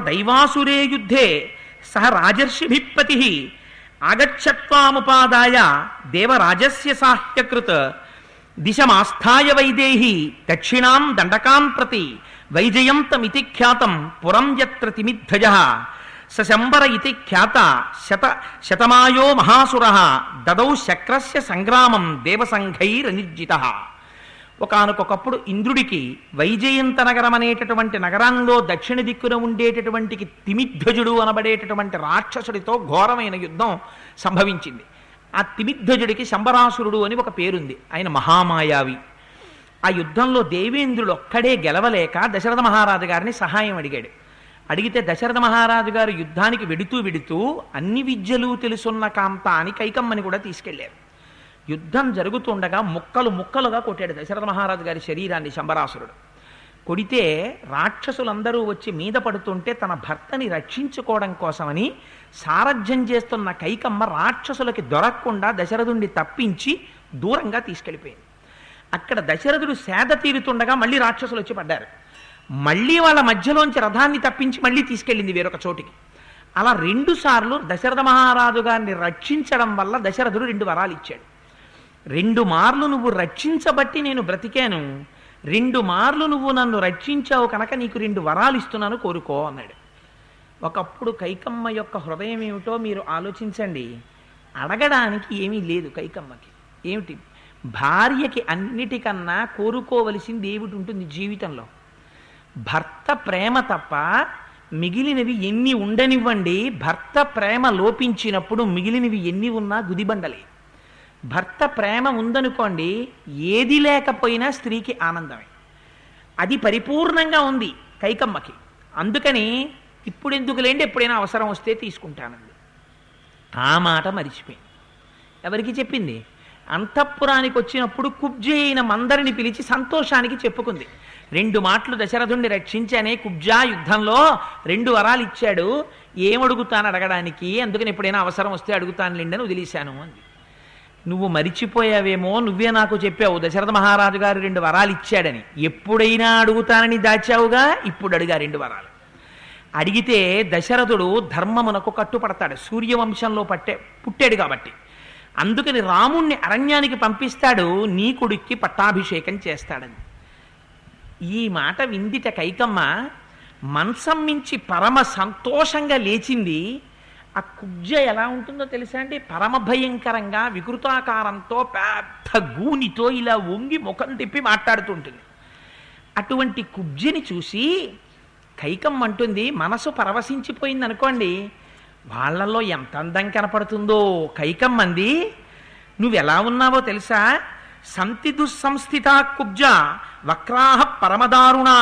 దైవాసురే యుద్ధే సహ రాజర్షిభిపతి ఆగచ్చత్వాముపాదాయ దేవరాజస్య సాహ్యకృత్ దిశమాస్థాయ వైదేహి దక్షిణాం దండకాం ప్రతి వైజయంతమితి ఖ్యాతం పురం యత్ర తిమిద్ధజ సశంబర ఇతి ఖ్యాత శత శతమాయో మహాసుర దదౌ శక్రస్య సంగ్రామం దేవసంఘైరనిర్జిత ఒకానొకప్పుడు ఇంద్రుడికి వైజయంత నగరం అనేటటువంటి నగరంలో దక్షిణ దిక్కున ఉండేటటువంటి తిమిధ్వజుడు అనబడేటటువంటి రాక్షసుడితో ఘోరమైన యుద్ధం సంభవించింది. ఆ తిమిధ్వజుడికి శంబరాసురుడు అని ఒక పేరుంది. ఆయన మహామాయావి. ఆ యుద్ధంలో దేవేంద్రుడు ఒక్కడే గెలవలేక దశరథ మహారాజు గారిని సహాయం అడిగాడు. అడిగితే దశరథ మహారాజు గారు యుద్ధానికి వెడుతూ వెడుతూ అన్ని విద్యలు తెలుసున్న కాంతా అని కైకమ్మని కూడా తీసుకెళ్ళారు. యుద్ధం జరుగుతుండగా ముక్కలు ముక్కలుగా కొట్టాడు దశరథ మహారాజు గారి శరీరాన్ని శంబరాసురుడు. కొడితే రాక్షసులందరూ వచ్చి మీద పడుతుంటే తన భర్తని రక్షించుకోవడం కోసమని సారథ్యం చేస్తున్న కైకమ్మ రాక్షసులకి దొరకకుండా దశరథుణ్ణి తప్పించి దూరంగా తీసుకెళ్ళిపోయింది. అక్కడ దశరథుడు సేద తీరుతుండగా మళ్ళీ రాక్షసులు వచ్చి పడ్డారు. మళ్ళీ వాళ్ళ మధ్యలోంచి రథాన్ని తప్పించి మళ్ళీ తీసుకెళ్ళింది వేరొక చోటికి. అలా రెండుసార్లు దశరథ మహారాజు గారిని రక్షించడం వల్ల దశరథుడు రెండు వరాలు ఇచ్చాడు. రెండు మార్లు నువ్వు రక్షించబట్టి నేను బ్రతికాను. రెండు మార్లు నువ్వు నన్ను రక్షించావు కనుక నీకు రెండు వరాలు ఇస్తున్నాను కోరుకో అన్నాడు. ఒకప్పుడు కైకమ్మ యొక్క హృదయం ఏమిటో మీరు ఆలోచించండి. అడగడానికి ఏమీ లేదు కైకమ్మకి. ఏమిటి? భార్యకి అన్నిటికన్నా కోరుకోవలసింది ఏమిటి ఉంటుంది జీవితంలో. భర్త ప్రేమ తప్ప మిగిలినవి ఎన్ని ఉండనివ్వండి భర్త ప్రేమ లోపించినప్పుడు మిగిలినవి ఎన్ని ఉన్నా గుదిబండలే. భర్త ప్రేమ ఉందనుకోండి ఏది లేకపోయినా స్త్రీకి ఆనందమే. అది పరిపూర్ణంగా ఉంది కైకమ్మకి. అందుకని ఇప్పుడు ఎందుకు లేండి ఎప్పుడైనా అవసరం వస్తే తీసుకుంటానండి ఆ మాట మరిచిపోయింది. ఎవరికి చెప్పింది? అంతఃపురానికి వచ్చినప్పుడు కుబ్జి అయిన మందరిని పిలిచి సంతోషానికి చెప్పుకుంది. రెండు మాటలు దశరథుణ్ణి రక్షించానే కుబ్జా యుద్ధంలో రెండు వరాలు ఇచ్చాడు ఏమడుగుతాను అడగడానికి అందుకని ఎప్పుడైనా అవసరం వస్తే అడుగుతాను అని వదిలేశాను అంది. నువ్వు మరిచిపోయావేమో నువ్వే నాకు చెప్పావు. దశరథ మహారాజు గారు రెండు వరాలు ఇచ్చాడని. ఎప్పుడైనా అడుగుతానని దాచావుగా? ఇప్పుడు అడిగా రెండు వరాలు. అడిగితే దశరథుడు ధర్మమునకు కట్టుపడతాడు. సూర్యవంశంలో పట్టే పుట్టాడు కాబట్టి. అందుకని రాముణ్ణి అరణ్యానికి పంపిస్తాడు నీ కొడుక్కి పట్టాభిషేకం చేస్తాడని. ఈ మాట విందిట కైకమ్మ మంచం మించి పరమ సంతోషంగా లేచింది ఆ కుబ్జ ఎలా ఉంటుందో తెలుసా అండి? పరమ భయంకరంగా వికృతాకారంతో పెద్ద గూనితో ఇలా వంగి ముఖం తిప్పి మాట్లాడుతుంటుంది. అటువంటి కుబ్జని చూసి కైకం అంటుంది మనసు పరవశించిపోయింది అనుకోండి వాళ్ళల్లో ఎంత అందం కనపడుతుందో కైకం అంది. నువ్వెలా ఉన్నావో తెలుసా? సంతి దుస్సంస్థిత కుబ్జ వక్రాహ పరమదారుణా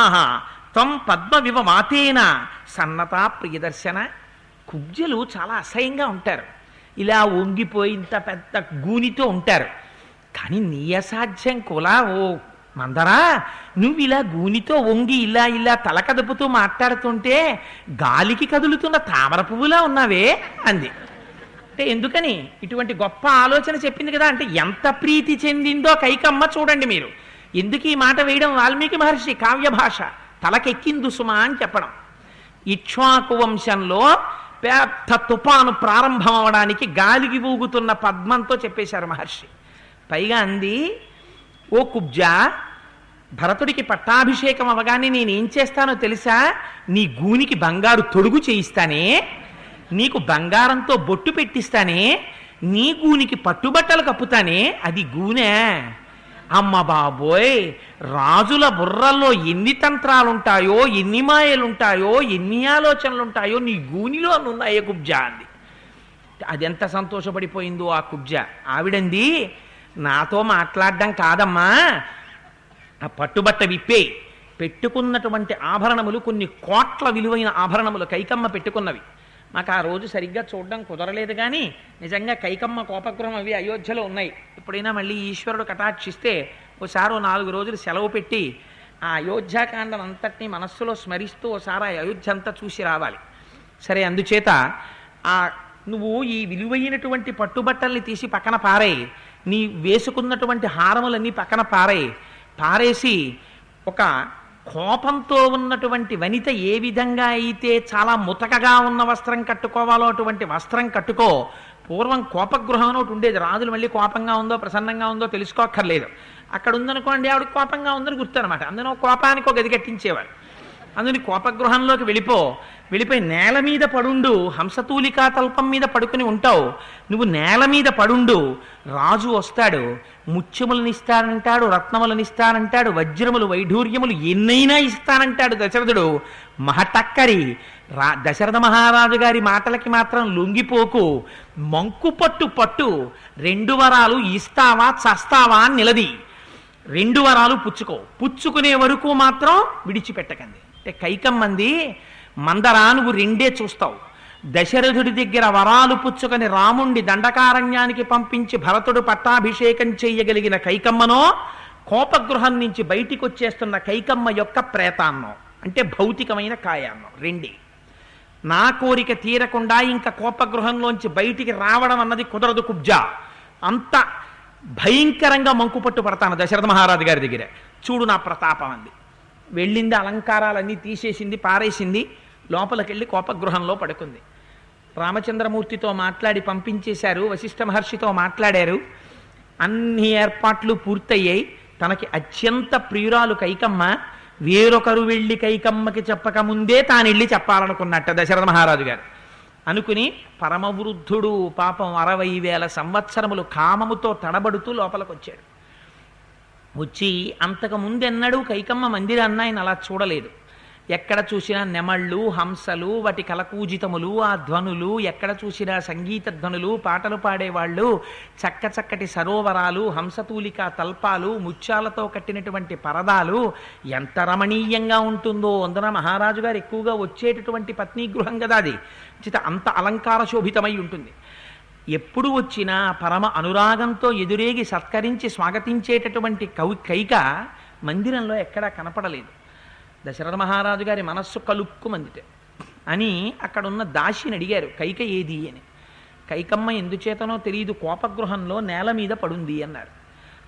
త్వం పద్మ వివ మాతేన సన్నతా ప్రియదర్శన కుబ్జలు చాలా అసహ్యంగా ఉంటారు. ఇలా వంగిపోయి ఇంత పెద్ద గూనితో ఉంటారు. కానీ నీ అసాధ్యం కులా ఓ మందరా నువ్వు ఇలా గూనితో వంగి ఇలా ఇలా తల కదుపుతూ మాట్లాడుతుంటే గాలికి కదులుతున్న తామర పువ్వులా ఉన్నావే అంది. అంటే ఎందుకని? ఇటువంటి గొప్ప ఆలోచన చెప్పింది కదా అంటే ఎంత ప్రీతి చెందిందో కైకమ్మ చూడండి మీరు. ఎందుకు ఈ మాట వేయడం వాల్మీకి మహర్షి? కావ్య భాష. తలకెక్కిందు సుమా అని చెప్పడం. ఇక్ష్వాకు వంశంలో పెద్ద తుపాను ప్రారంభం అవడానికి గాలికి ఊగుతున్న పద్మంతో చెప్పేశారు మహర్షి. పైగా అంది ఓ కుబ్జా భరతుడికి పట్టాభిషేకం అవగానే నేనేం చేస్తానో తెలుసా? నీ గూనికి బంగారు తొడుగు చేయిస్తానే నీకు బంగారంతో బొట్టు పెట్టిస్తానే నీ గూనికి పట్టుబట్టలు కప్పుతానే అది గూనే? అమ్మ బాబోయ్ రాజుల బుర్రల్లో ఎన్ని తంత్రాలుంటాయో ఎన్ని మాయలుంటాయో ఎన్ని ఆలోచనలుంటాయో నీ గూనిలో ఉన్నాయే కుబ్జా అంది. అది ఎంత సంతోషపడిపోయిందో ఆ కుబ్జ. ఆవిడంది నాతో మాట్లాడడం కాదమ్మా. ఆ పట్టుబట్ట విప్పే. పెట్టుకున్నటువంటి ఆభరణములు కొన్ని కోట్ల విలువైన ఆభరణములు కైకమ్మ పెట్టుకున్నవి. మాకు ఆ రోజు సరిగ్గా చూడడం కుదరలేదు కానీ నిజంగా కైకమ్మ కోపగృహం అవి అయోధ్యలో ఉన్నాయి. ఎప్పుడైనా మళ్ళీ ఈశ్వరుడు కటాక్షిస్తే ఓసారి నాలుగు రోజులు సెలవు పెట్టి ఆ అయోధ్యాకాండం అంతటినీ మనస్సులో స్మరిస్తూ ఓసారి ఆ అయోధ్య అంతా చూసి రావాలి. సరే అందుచేత ఆ నువ్వు ఈ విలువైనటువంటి పట్టుబట్టల్ని తీసి పక్కన పారేయి. నీ వేసుకున్నటువంటి హారములన్నీ పక్కన పారేయి. పారేసి ఒక కోపంతో ఉన్నటువంటి వనిత ఏ విధంగా అయితే చాలా ముతకగా ఉన్న వస్త్రం కట్టుకోవాలో అటువంటి వస్త్రం కట్టుకో పూర్వం కోపగృహం ఒకటి ఉండేది. రాజులు మళ్ళీ కోపంగా ఉందో ప్రసన్నంగా ఉందో తెలుసుకోక్కర్లేదు. అక్కడ ఉందనుకోండి ఆవిడ కోపంగా ఉందని గుర్తు అనమాట అందులో కోపానికి ఒక గది కట్టించేవారు. అందుని కోపగృహంలోకి వెళ్ళిపో. వెళ్ళిపోయి నేల మీద పడుండు హంసతూలికా తల్పం మీద పడుకుని ఉంటావు. నువ్వు నేల మీద పడుండు రాజు వస్తాడు. ముత్యములను ఇస్తానంటాడు రత్నములను ఇస్తానంటాడు వజ్రములు వైఢూర్యములు ఎన్నైనా ఇస్తానంటాడు దశరథుడు. మహటక్కరి రా దశరథ మహారాజు గారి మాటలకి మాత్రం లొంగిపోకు. మంకు పట్టు పట్టు రెండు వరాలు ఇస్తావా చస్తావా అని నిలది. రెండు వరాలు పుచ్చుకో. పుచ్చుకునే వరకు మాత్రం విడిచిపెట్టకండి. అంటే కైకమ్మంది మందరా నువ్వు రెండే చూస్తావు. దశరథుడి దగ్గర వరాలు పుచ్చుకొని రాముండి దండకారణ్యానికి పంపించి భరతుడు పట్టాభిషేకం చేయగలిగిన కైకమ్మనో కోపగృహం నుంచి బయటికి వచ్చేస్తున్న కైకమ్మ యొక్క ప్రేతాన్నం అంటే భౌతికమైన కాయాన్నం రెండే. నా కోరిక తీరకుండా ఇంకా కోపగృహంలోంచి బయటికి రావడం అన్నది కుదరదు కుబ్జా. అంత భయంకరంగా మంకుపట్టు పడతాను దశరథ మహారాజు గారి దగ్గర. చూడు నా ప్రతాపం అంది. వెళ్ళింది అలంకారాలన్నీ తీసేసింది పారేసింది లోపలికెళ్ళి కోపగృహంలో పడుకుంది. రామచంద్రమూర్తితో మాట్లాడి పంపించేశారు వశిష్ఠ మహర్షితో మాట్లాడారు. అన్ని ఏర్పాట్లు పూర్తయ్యాయి. తనకి అత్యంత ప్రియురాలు కైకమ్మ. వేరొకరు వెళ్ళి కైకమ్మకి చెప్పక ముందే తాను వెళ్ళి చెప్పాలనుకున్నట్ట దశరథ మహారాజు గారు. అనుకుని పరమవృద్ధుడు పాపం అరవై వేల సంవత్సరములు కామముతో తడబడుతూ లోపలికొచ్చాడు. వచ్చాడు వచ్చి అంతకు ముందెన్నడూ కైకమ్మ మందిరాన్ని ఆయన అలా చూడలేదు. ఎక్కడ చూసినా నెమళ్ళు హంసలు వాటి కలకూజితములు ఆ ధ్వనులు ఎక్కడ చూసినా సంగీత ధ్వనులు పాటలు పాడేవాళ్ళు చక్క చక్కటి సరోవరాలు హంసతూలిక తల్పాలు ముత్యాలతో కట్టినటువంటి పరదాలు ఎంత రమణీయంగా ఉంటుందో. అందున మహారాజు గారు ఎక్కువగా వచ్చేటటువంటి పత్ని గృహం కదా అది. అంత అలంకార శోభితమై ఉంటుంది. ఎప్పుడు వచ్చినా పరమ అనురాగంతో ఎదురేగి సత్కరించి స్వాగతించేటటువంటి కవి కైక మందిరంలో ఎక్కడా కనపడలేదు. దశరథ మహారాజు గారి మనస్సు కలుక్కుమందితే అని అక్కడున్న దాసిని అడిగారు కైక ఏది? అని. కైకమ్మ ఎందుచేతనో తెలియదు కోపగృహంలో నేల మీద పడుంది అన్నారు.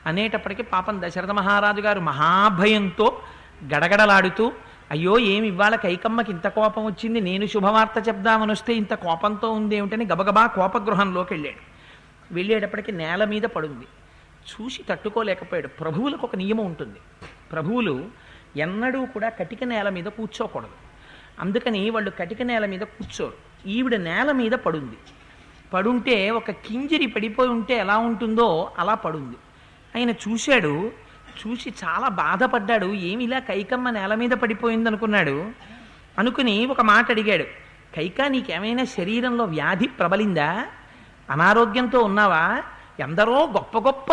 అనేటప్పటికీ పాపం దశరథ మహారాజు గారు మహాభయంతో గడగడలాడుతూ అయ్యో ఏమి ఇవాళ కైకమ్మకి ఇంత కోపం వచ్చింది? నేను శుభవార్త చెప్దామని వస్తే ఇంత కోపంతో ఉంది ఏమిటని గబగబా కోపగృహంలోకి వెళ్ళాడు వెళ్ళేటప్పటికి నేల మీద పడుంది. చూసి తట్టుకోలేకపోయాడు. ప్రభువులకు ఒక నియమం ఉంటుంది. ప్రభువులు ఎన్నడూ కూడా కటిక నేల మీద కూర్చోకూడదు. అందుకని వాళ్ళు కటిక నేల మీద కూర్చోరు. ఈవిడ నేల మీద పడుంది. పడుంటే ఒక కింజిరి పడిపోయి ఉంటే ఎలా ఉంటుందో అలా పడుంది. ఆయన చూశాడు చూసి చాలా బాధపడ్డాడు. ఏమి ఇలా కైకమ్మ నేల మీద పడిపోయింది అనుకున్నాడు అనుకుని ఒక మాట అడిగాడు. కైక నీకేమైనా శరీరంలో వ్యాధి ప్రబలిందా? అనారోగ్యంతో ఉన్నావా? ఎందరో గొప్ప గొప్ప